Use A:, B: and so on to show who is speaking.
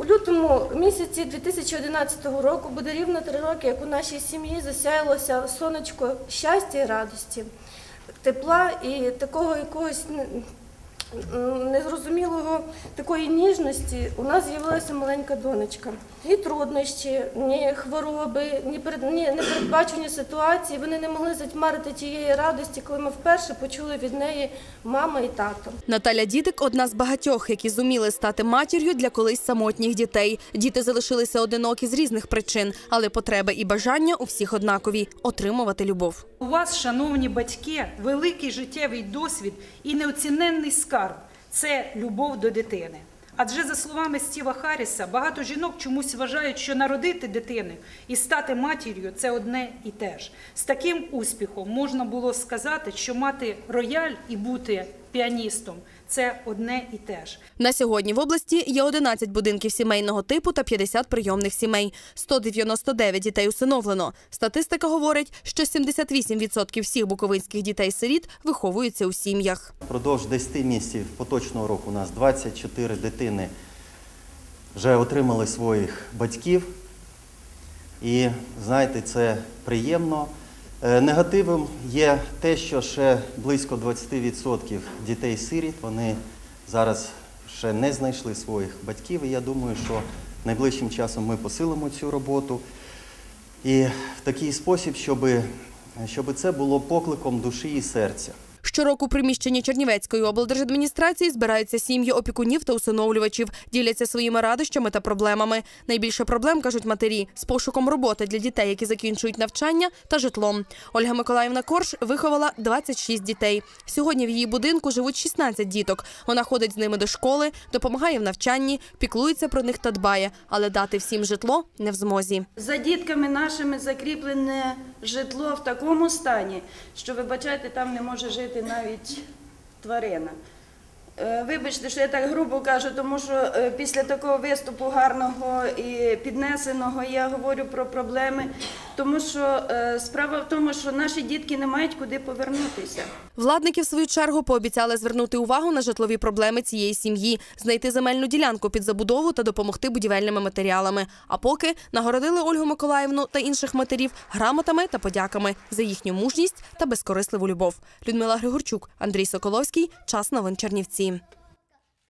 A: У лютому місяці 2011 року буде рівно три роки, як у нашій сім'ї засяялося сонечко щастя і радості, тепла і такого якогось незрозумілого такої ніжності. У нас з'явилася маленька донечка. Ні труднощі, ні хвороби, ні, перед, ні непередбачені ситуації. Вони не могли затьмарити тієї радості, коли ми вперше почули від неї мама і тато.
B: Наталя Дідик одна з багатьох, які зуміли стати матір'ю для колись самотніх дітей. Діти залишилися одинокі з різних причин, але потреби і бажання у всіх однакові отримувати любов.
C: У вас, шановні батьки, великий життєвий досвід і неоціненний скарб це любов до дитини. Адже за словами Стіва Харріса, багато жінок чомусь вважають, що народити дитини і стати матір'ю це одне і те ж. З таким успіхом можна було сказати, що мати рояль і бути піаністом це одне і те ж.
B: На сьогодні в області є 11 будинків сімейного типу та 50 прийомних сімей. 199 дітей усиновлено. Статистика говорить, що 78% всіх буковинських дітей-сиріт виховуються у сім'ях.
D: Впродовж 10 місяців поточного року у нас 24 дитини вже отримали своїх батьків. І знаєте, це приємно. Е, Негативом є те, що ще близько 20% дітей-сиріт вони зараз ще не знайшли своїх батьків. І я думаю, що найближчим часом ми посилимо цю роботу. І в такий спосіб, щоб, щоб це було покликом душі і серця.
B: Щороку у приміщенні Чернівецької облдержадміністрації збираються сім'ї опікунів та усиновлювачів, діляться своїми радощами та проблемами. Найбільше проблем кажуть матері з пошуком роботи для дітей, які закінчують навчання та житлом. Ольга Миколаївна Корж виховала 26 дітей. Сьогодні в її будинку живуть 16 діток. Вона ходить з ними до школи, допомагає в навчанні, піклується про них та дбає, але дати всім житло не в змозі.
E: За дітками нашими закріплене житло в такому стані, що, вибачайте, там не може жити навіть тварина. Е, Вибачте, що я так грубо кажу, тому що е, після такого виступу гарного і піднесеного я говорю про проблеми, тому що е, справа в тому, що наші дітки не мають куди повернутися.
B: Владники, в свою чергу, пообіцяли звернути увагу на житлові проблеми цієї сім'ї, знайти земельну ділянку під забудову та допомогти будівельними матеріалами. А поки нагородили Ольгу Миколаївну та інших матерів грамотами та подяками за їхню мужність та безкорисливу любов. Людмила Григорчук, Андрій Соколовський. Час новин Чернівці.